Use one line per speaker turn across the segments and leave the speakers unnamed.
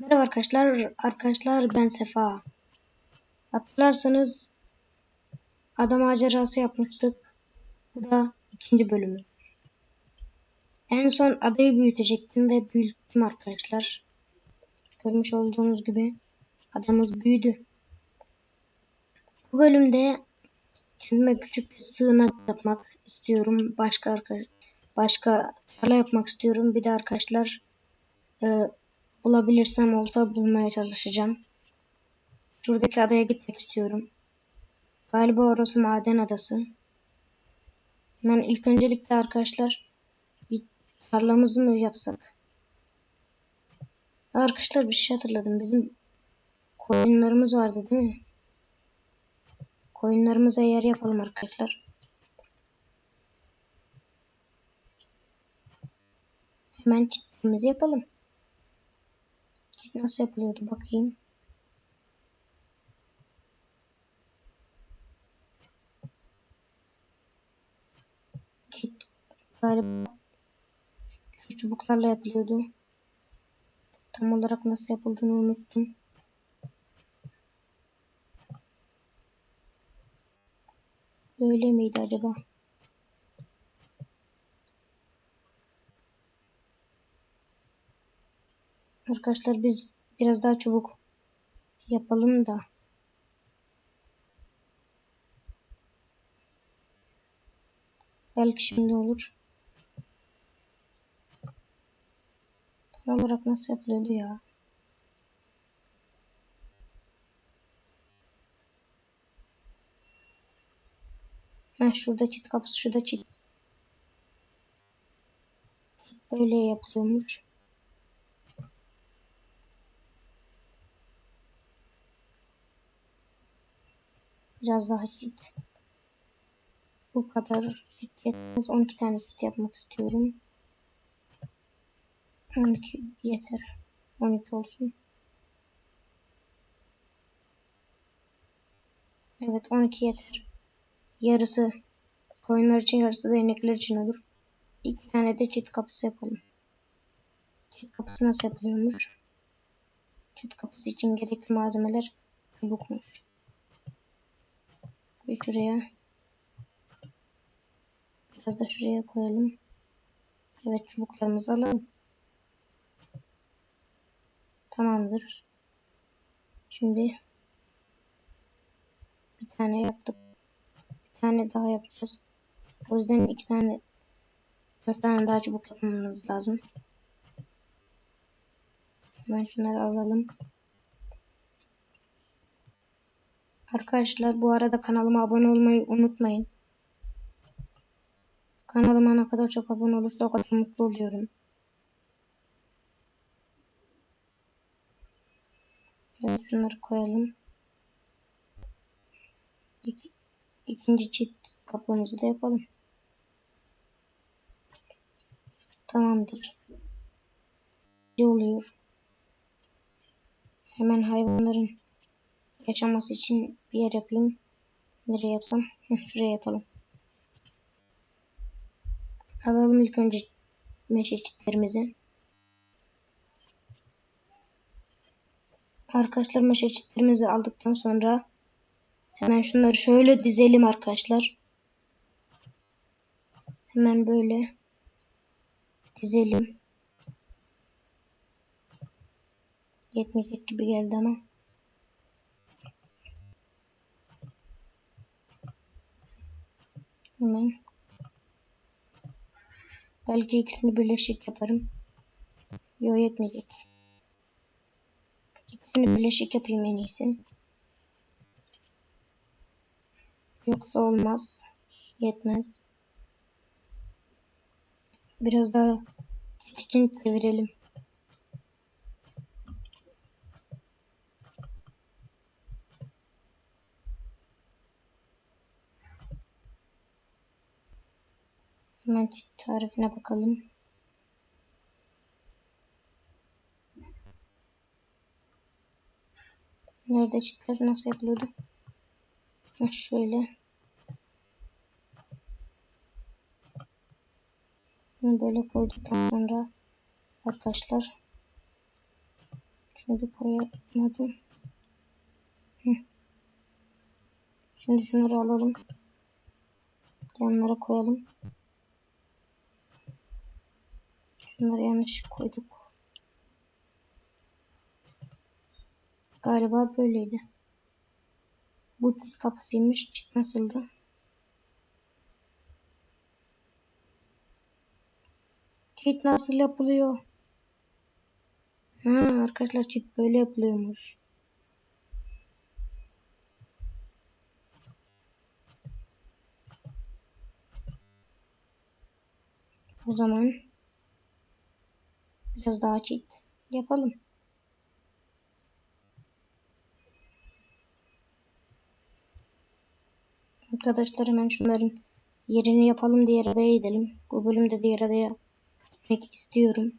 Merhaba arkadaşlar. Arkadaşlar ben Sefa. Hatırlarsanız ada macerası yapmıştık. Bu da ikinci bölümü. En son adayı büyütecektim ve büyüttüm arkadaşlar. Görmüş olduğunuz gibi adamız büyüdü. Bu bölümde kendime küçük bir sığınak yapmak istiyorum. Başka arkadaş başka tarla yapmak istiyorum. Bir de arkadaşlar e, bulabilirsem olta bulmaya çalışacağım. Şuradaki adaya gitmek istiyorum. Galiba orası maden adası. Ben ilk öncelikle arkadaşlar bir tarlamızı mı yapsak? Arkadaşlar bir şey hatırladım. Bizim koyunlarımız vardı değil mi? Koyunlarımıza yer yapalım arkadaşlar. Hemen çitimizi yapalım. Nasıl yapılıyordu bakayım. Git. Galiba şu çubuklarla yapılıyordu. Tam olarak nasıl yapıldığını unuttum. Böyle miydi acaba? Arkadaşlar biz biraz daha çabuk yapalım da. Belki şimdi olur. Tam olarak nasıl yapılıyordu ya? Ha şurada çit kapısı, şurada çit. Böyle yapılıyormuş. Biraz daha çit. Bu kadar yetmez. 12 tane çit yapmak istiyorum. 12 yeter. 12 olsun. Evet 12 yeter. Yarısı koyunlar için yarısı da inekler için olur. İki tane de çit kapısı yapalım. Çit kapısı nasıl yapılıyormuş? Çit kapısı için gerekli malzemeler çubukmuş. Bir şuraya. Biraz da şuraya koyalım. Evet çubuklarımızı alalım. Tamamdır. Şimdi bir tane yaptık. Bir tane daha yapacağız. O yüzden iki tane dört tane daha çubuk yapmamız lazım. Hemen şunları alalım. Arkadaşlar bu arada kanalıma abone olmayı unutmayın. Kanalıma ne kadar çok abone olursa o kadar mutlu oluyorum. Evet şunları koyalım. İki, ikinci çift kapımızı da yapalım. Tamamdır. Ne oluyor? Hemen hayvanların yaşaması için bir yer yapayım. Nereye yapsam? Şuraya yapalım. Alalım ilk önce meşe çitlerimizi. Arkadaşlar meşe çitlerimizi aldıktan sonra hemen şunları şöyle dizelim arkadaşlar. Hemen böyle dizelim. Yetmeyecek gibi geldi ama. Hemen. Belki ikisini birleşik yaparım. Yok yetmeyecek. İkisini birleşik yapayım en iyisi. Yoksa olmaz. Yetmez. Biraz daha için çevirelim. Hemen tarifine bakalım. Nerede çitler nasıl yapılıyordu? Şöyle. Bunu böyle koyduktan sonra arkadaşlar Şimdi koyamadım. Hı. Şimdi şunları alalım. Yanlara koyalım. Şunları yanlış koyduk. Galiba böyleydi. Bu kapısıymış. Çit nasıldı? Kit nasıl yapılıyor? Ha, arkadaşlar çit böyle yapılıyormuş. O zaman biraz daha çit yapalım. Arkadaşlar hemen şunların yerini yapalım diğer adaya gidelim. Bu bölümde diğer adaya gitmek istiyorum.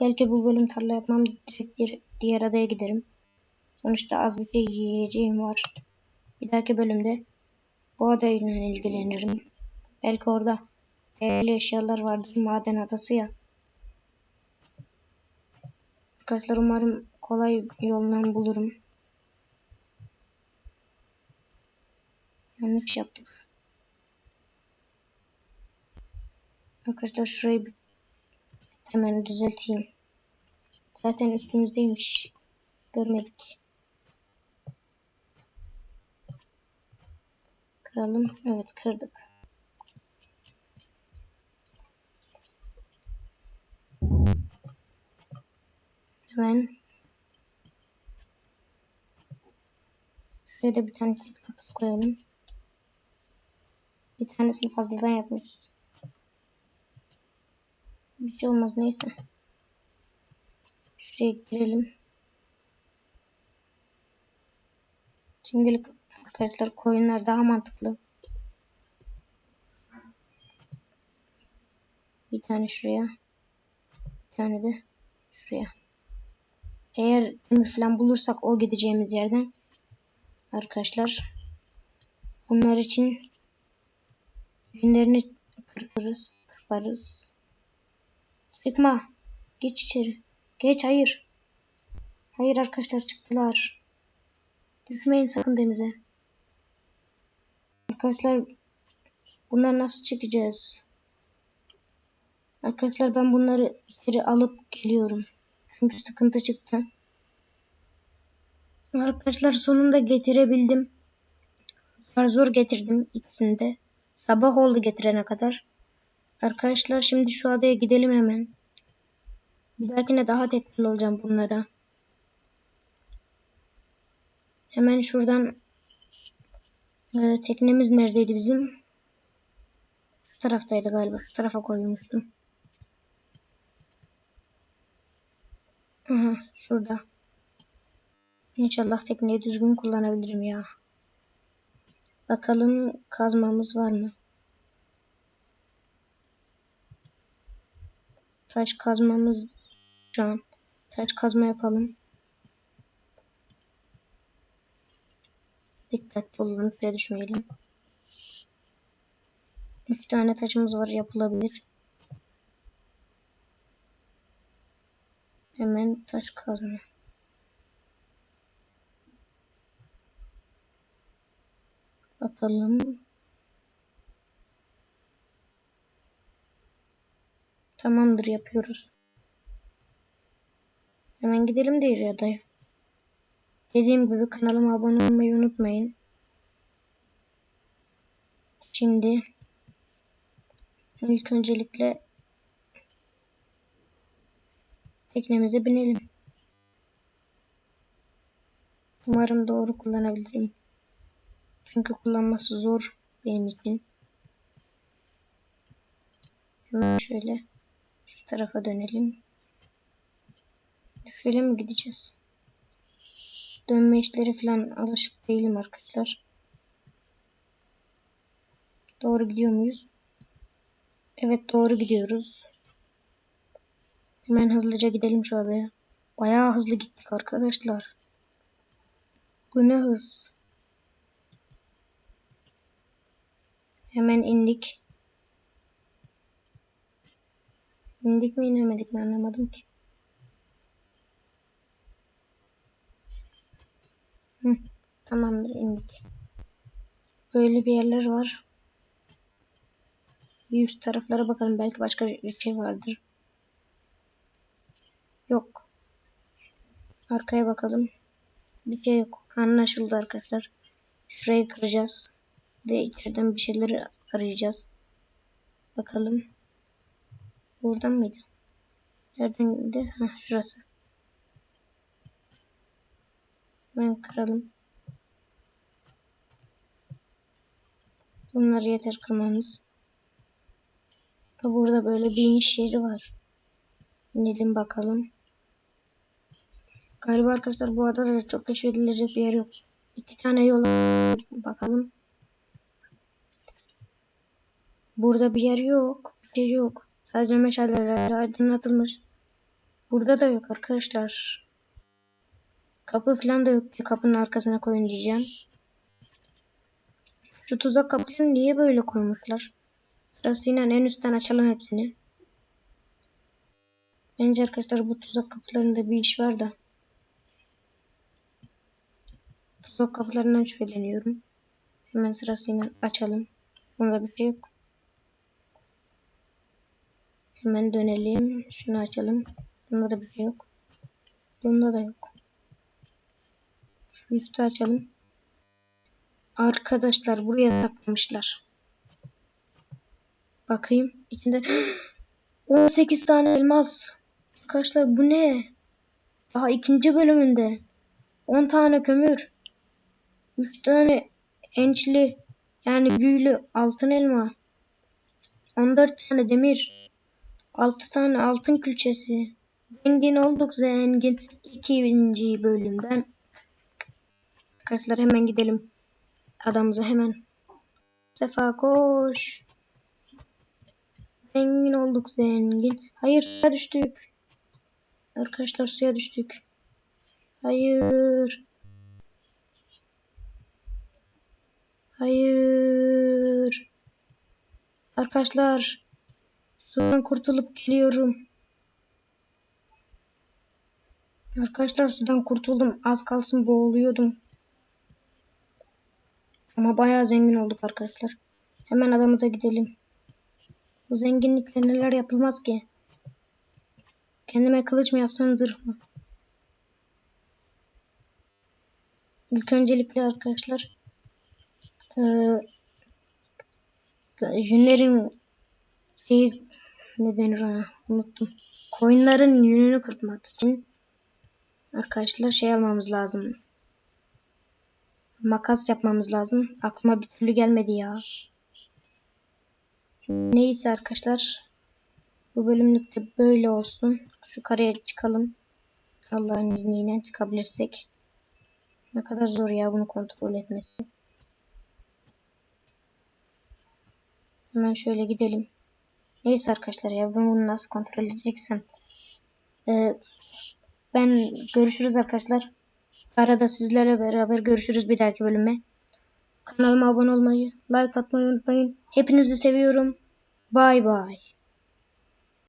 Belki bu bölüm tarla yapmam direkt diğer, diğer adaya giderim. Sonuçta az bir şey yiyeceğim var. Bir dahaki bölümde bu adayla ilgilenirim. Belki orada değerli eşyalar vardır. Maden adası ya. Arkadaşlar umarım kolay yoldan bulurum. Yanlış yaptık. Arkadaşlar şurayı hemen düzelteyim. Zaten üstümüzdeymiş. Görmedik. Kıralım. Evet kırdık. Hemen şuraya da bir tane kapı koyalım. Bir tanesini fazladan yapmışız. Bir şey olmaz neyse. Şuraya girelim. Şimdilik arkadaşlar koyunlar daha mantıklı. Bir tane şuraya. Bir tane de şuraya. Eğer falan bulursak o gideceğimiz yerden arkadaşlar bunlar için günlerini kırparız. Kırparız. Çıkma. Geç içeri. Geç hayır. Hayır arkadaşlar çıktılar. Düşmeyin sakın denize. Arkadaşlar bunlar nasıl çıkacağız? Arkadaşlar ben bunları içeri alıp geliyorum. Çünkü sıkıntı çıktı. Arkadaşlar sonunda getirebildim. Zor zor getirdim ikisini de. Sabah oldu getirene kadar. Arkadaşlar şimdi şu adaya gidelim hemen. Bir dahakine daha tedbirli olacağım bunlara. Hemen şuradan e, teknemiz neredeydi bizim? Şu taraftaydı galiba. Şu tarafa koymuştum. Aha, şurada. İnşallah tekneyi düzgün kullanabilirim ya. Bakalım kazmamız var mı? Taş kazmamız şu an. Taş kazma yapalım. Dikkatli olalım. Suya düşmeyelim. Üç tane taşımız var. Yapılabilir. Hemen taş kazma. Bakalım. Tamamdır yapıyoruz. Hemen gidelim diğer adaya. Dediğim gibi kanalıma abone olmayı unutmayın. Şimdi ilk öncelikle teknemize binelim. Umarım doğru kullanabilirim. Çünkü kullanması zor benim için. Hemen şöyle şu tarafa dönelim. Şöyle mi gideceğiz? Dönme işleri falan alışık değilim arkadaşlar. Doğru gidiyor muyuz? Evet doğru gidiyoruz. Hemen hızlıca gidelim adaya. Bayağı hızlı gittik arkadaşlar. Bu ne hız? Hemen indik. İndik mi inemedik mi anlamadım ki. Hı, tamamdır indik. Böyle bir yerler var. Bir üst taraflara bakalım. Belki başka bir şey vardır. Yok. Arkaya bakalım. Bir şey yok. Anlaşıldı arkadaşlar. Şurayı kıracağız. Ve içeriden bir şeyleri arayacağız. Bakalım. Buradan mıydı? Nereden geldi? Heh, şurası. Ben kıralım. Bunları yeter kırmamız. Burada böyle bir iniş yeri var. İnelim bakalım. Galiba arkadaşlar bu adada çok keşfedilecek bir yer yok. İki tane yol bakalım. Burada bir yer yok. Bir şey yok. Sadece meşalelerle aydınlatılmış. Burada da yok arkadaşlar. Kapı falan da yok. Bir kapının arkasına koyun diyeceğim. Şu tuzak kapılarını niye böyle koymuşlar? Sırasıyla en üstten açalım hepsini. Bence arkadaşlar bu tuzak kapılarında bir iş var da. Tuzak kapılarından şüpheleniyorum. Hemen sırasıyla açalım. Bunda bir şey yok. Hemen dönelim. Şunu açalım. Bunda da bir şey yok. Bunda da yok. Şu üstü açalım. Arkadaşlar buraya saklamışlar. Bakayım. İçinde 18 tane elmas. Arkadaşlar bu ne? Daha ikinci bölümünde. 10 tane kömür. 3 tane ençli yani büyülü altın elma. 14 tane demir. 6 tane altın külçesi. Zengin olduk zengin. İkinci bölümden. Arkadaşlar hemen gidelim. Adamıza hemen. Sefa koş. Zengin olduk zengin. Hayır düştük. Arkadaşlar suya düştük. Hayır. Hayır. Arkadaşlar. Sudan kurtulup geliyorum. Arkadaşlar sudan kurtuldum. Az kalsın boğuluyordum. Ama bayağı zengin olduk arkadaşlar. Hemen adamıza gidelim. Bu zenginlikle neler yapılmaz ki? Kendime kılıç mı yapsam zırh mı? İlk öncelikle arkadaşlar ee, yünlerin şey ne denir ona unuttum. Koyunların yününü kırpmak için arkadaşlar şey almamız lazım. Makas yapmamız lazım. Aklıma bir türlü gelmedi ya. Neyse arkadaşlar. Bu bölümlük de böyle olsun. Şu kareye çıkalım. Allah'ın izniyle çıkabilirsek. Ne kadar zor ya bunu kontrol etmesi. Hemen şöyle gidelim. Neyse arkadaşlar ya ben bunu nasıl kontrol edeceksem. Ee, ben görüşürüz arkadaşlar. Arada sizlerle beraber görüşürüz bir dahaki bölüme. Kanalıma abone olmayı, like atmayı unutmayın. Hepinizi seviyorum. Bay bay.